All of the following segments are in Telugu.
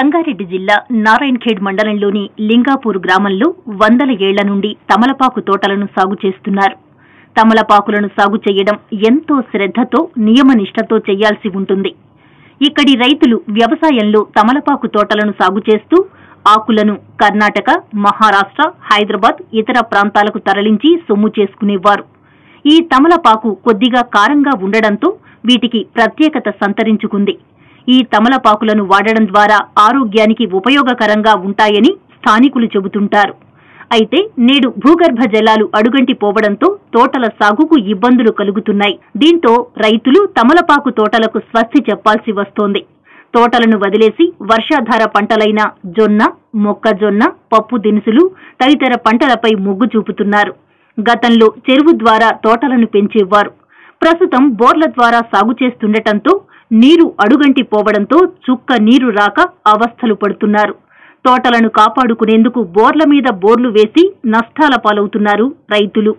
సంగారెడ్డి జిల్లా నారాయణఖేడ్ మండలంలోని లింగాపూర్ గ్రామంలో వందల ఏళ్ల నుండి తమలపాకు తోటలను సాగు చేస్తున్నారు తమలపాకులను సాగు చేయడం ఎంతో శ్రద్ధతో నియమనిష్టతో చేయాల్సి ఉంటుంది ఇక్కడి రైతులు వ్యవసాయంలో తమలపాకు తోటలను సాగు చేస్తూ ఆకులను కర్ణాటక మహారాష్ట్ర హైదరాబాద్ ఇతర ప్రాంతాలకు తరలించి సొమ్ము చేసుకునేవారు ఈ తమలపాకు కొద్దిగా కారంగా ఉండడంతో వీటికి ప్రత్యేకత సంతరించుకుంది ఈ తమలపాకులను వాడడం ద్వారా ఆరోగ్యానికి ఉపయోగకరంగా ఉంటాయని స్థానికులు చెబుతుంటారు అయితే నేడు భూగర్భ జలాలు అడుగంటి పోవడంతో తోటల సాగుకు ఇబ్బందులు కలుగుతున్నాయి దీంతో రైతులు తమలపాకు తోటలకు స్వస్తి చెప్పాల్సి వస్తోంది తోటలను వదిలేసి వర్షాధార పంటలైన జొన్న మొక్కజొన్న పప్పు దినుసులు తదితర పంటలపై మొగ్గు చూపుతున్నారు గతంలో చెరువు ద్వారా తోటలను పెంచేవారు ప్రస్తుతం బోర్ల ద్వారా సాగు చేస్తుండటంతో నీరు అడుగంటి పోవడంతో చుక్క నీరు రాక అవస్థలు పడుతున్నారు తోటలను కాపాడుకునేందుకు బోర్ల మీద బోర్లు వేసి నష్టాల పాలవుతున్నారు రైతులు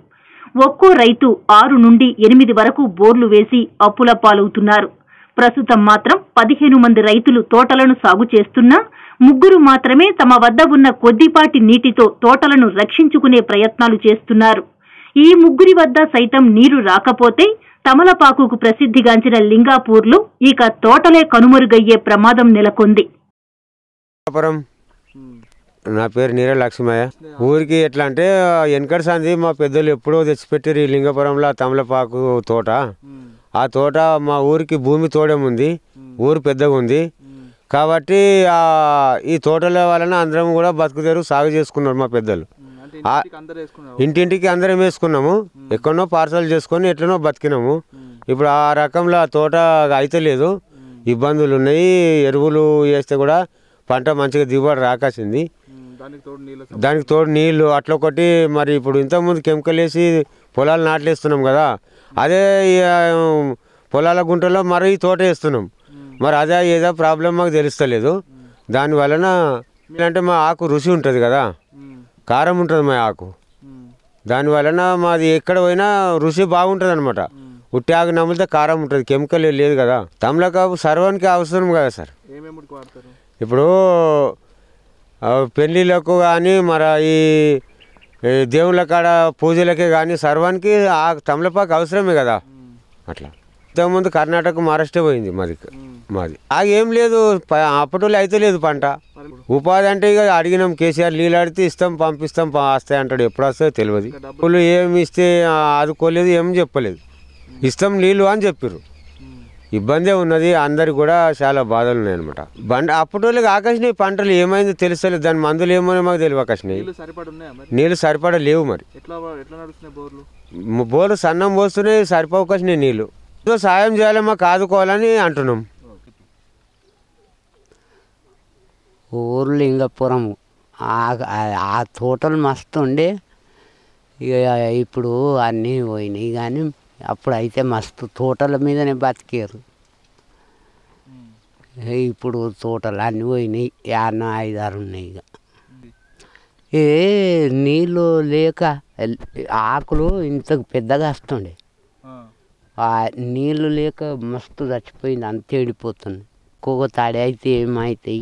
ఒక్కో రైతు ఆరు నుండి ఎనిమిది వరకు బోర్లు వేసి అప్పుల పాలవుతున్నారు ప్రస్తుతం మాత్రం పదిహేను మంది రైతులు తోటలను సాగు చేస్తున్నా ముగ్గురు మాత్రమే తమ వద్ద ఉన్న కొద్దిపాటి నీటితో తోటలను రక్షించుకునే ప్రయత్నాలు చేస్తున్నారు ఈ ముగ్గురి వద్ద సైతం నీరు రాకపోతే తమలపాకుకు ప్రసిద్ధిగాంచిన లింగాపూర్లు ఇక తోటలే కనుమరుగయ్యే ప్రమాదం నెలకొంది నా పేరు నీర లక్ష్మయ్య ఊరికి ఎట్లా అంటే వెనకటి సంది మా పెద్దలు ఎప్పుడో తెచ్చిపెట్టారు ఈ లింగపురంలో తమలపాకు తోట ఆ తోట మా ఊరికి భూమి తోడేముంది ఊరు పెద్దగా ఉంది కాబట్టి ఈ తోటల వలన అందరం కూడా బతుకుతారు సాగు చేసుకున్నారు మా పెద్దలు ఇంటింటికి అందరం వేసుకున్నాము ఎక్కడనో పార్సల్ చేసుకొని ఎట్లనో బతికినాము ఇప్పుడు ఆ రకంలో తోట అయితే లేదు ఇబ్బందులు ఉన్నాయి ఎరువులు వేస్తే కూడా పంట మంచిగా దిగుబడి రాకాసింది దానికి తోడు నీళ్లు అట్లా ఒకటి మరి ఇప్పుడు ఇంతకుముందు కెమికల్ వేసి పొలాలు నాట్లేస్తున్నాం కదా అదే పొలాల గుంటలో మరీ తోట వేస్తున్నాం మరి అదే ఏదో ప్రాబ్లం మాకు తెలుస్తలేదు దానివలన అంటే మా ఆకు రుచి ఉంటుంది కదా కారం ఉంటుంది మా ఆకు దానివలన మాది ఎక్కడ పోయినా రుచి బాగుంటుంది అనమాట ఉట్టి ఆకు నమ్మితే కారం ఉంటుంది కెమికల్ లేదు కదా తమలకాపు సర్వానికి అవసరం కదా సార్ ఇప్పుడు పెళ్ళిళ్ళకు కానీ మరి ఈ దేవుళ్ళ కాడ పూజలకే కానీ సర్వానికి ఆ తమలపాకు అవసరమే కదా అట్లా ఇంతకుముందు కర్ణాటక మహారాష్ట్ర పోయింది మాది మాది ఏం లేదు అప్పటి అయితే లేదు పంట ఉపాధి అంటే ఇక అడిగినాం కేసీఆర్ నీళ్ళాడితే ఇస్తాం పంపిస్తాం వస్తాయి అంటాడు ఎప్పుడు వస్తాయో తెలియదు డబ్బులు ఏమి ఇస్తే ఆదుకోలేదు ఏం చెప్పలేదు ఇస్తాం నీళ్ళు అని చెప్పారు ఇబ్బందే ఉన్నది అందరికి కూడా చాలా బాధలు ఉన్నాయి అనమాట బండ వాళ్ళకి ఆకర్షణీయ పంటలు ఏమైందో తెలుస్తలేదు దాని మందులు ఏమైనా మాకు తెలియదు ఆకర్షణీయ నీళ్ళు సరిపడలేవు లేవు మరి బోర్లు సన్నం పోస్తున్నాయి సరిపోకర్షణీయ నీళ్ళు సాయం చేయాలమ్మా కాదుకోవాలని అంటున్నాం ఊరు లింగపురం ఆ తోటలు మస్తు ఉండే ఇక ఇప్పుడు అన్నీ పోయినాయి కానీ అప్పుడైతే మస్తు తోటల మీదనే బతికారు ఇప్పుడు తోటలు అన్నీ పోయినాయి యాన్న ఐదారు ఉన్నాయి ఇక ఏ నీళ్ళు లేక ఆకులు ఇంత పెద్దగా వస్తుండే ఆ నీళ్ళు లేక మస్తు చచ్చిపోయింది అంతే ఏడిపోతుంది ఎక్కువగా తాడి అయితే ఏమవుతాయి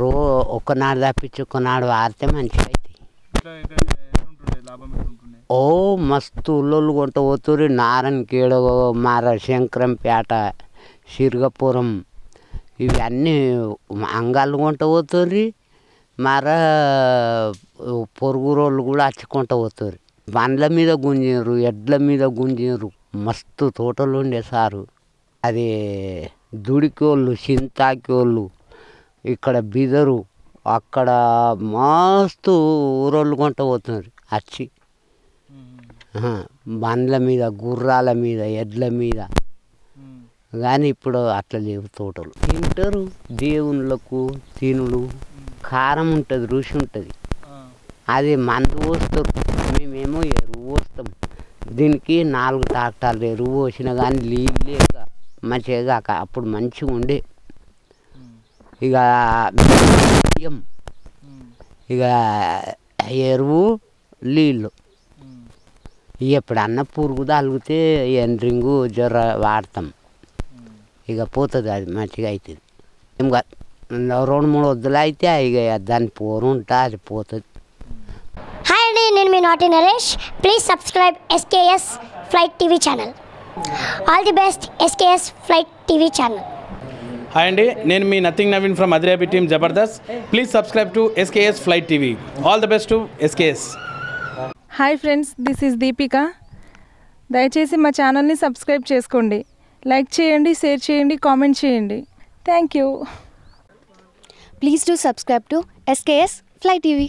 రో ఒకనాడు తప్పించి ఒకనాడు వాడితే మంచిగా అవుతాయి ఓ మస్తు ఉల్లోళ్ళు కొంట పోతురు నారాయణ కీడ మార శంకరంపేట సిరిగపురం ఇవన్నీ అంగాళ్ళు కొంట పోతుర్రి మర పొరుగు రోళ్ళు కూడా అచ్చుకుంటూ పోతారు బండ్ల మీద గుంజినరు ఎడ్ల మీద గుంజినరు మస్తు తోటలు ఉండే సారు అది దుడికోళ్ళు చింతాకోళ్ళు ఇక్కడ బిదరు అక్కడ మస్తు ఊరళ్ళు కొంట పోతున్నారు అచ్చి బండ్ల మీద గుర్రాల మీద ఎడ్ల మీద కానీ ఇప్పుడు అట్లా లేవు తోటలు తింటారు దేవుళ్ళకు తినులు కారం ఉంటుంది రుచి ఉంటుంది అది మందు పోస్తారు మేమేమో ఎరువు పోస్తాం దీనికి నాలుగు తాకటాలు ఎరువు పోసినా కానీ నీళ్ళు లేక మంచిగా కాక అప్పుడు మంచిగా ఉండే ఇక బియ్యం ఇక ఎరువు నీళ్ళు ఎప్పుడన్నా పురుగు తలిగితే ఎండ్రింగు జ్వర వాడతాం ఇక పోతుంది అది మంచిగా అవుతుంది ఏం కాదు రెండు మూడు వద్దులు అయితే ఇక దాని పోరు ఉంటా అది పోతుంది నాటి Naresh please subscribe SKS flight TV channel all the best SKS flight TV channel hi అండి నేను మీ nothing Naveen from అదిరాబి team Jabardasth please subscribe to SKS flight TV all the best to SKS hi friends this is Deepika దయచేసి మా ఛానల్ని సబ్స్క్రైబ్ చేసుకోండి లైక్ చేయండి షేర్ చేయండి కామెంట్ చేయండి thank you please to subscribe to SKS flight TV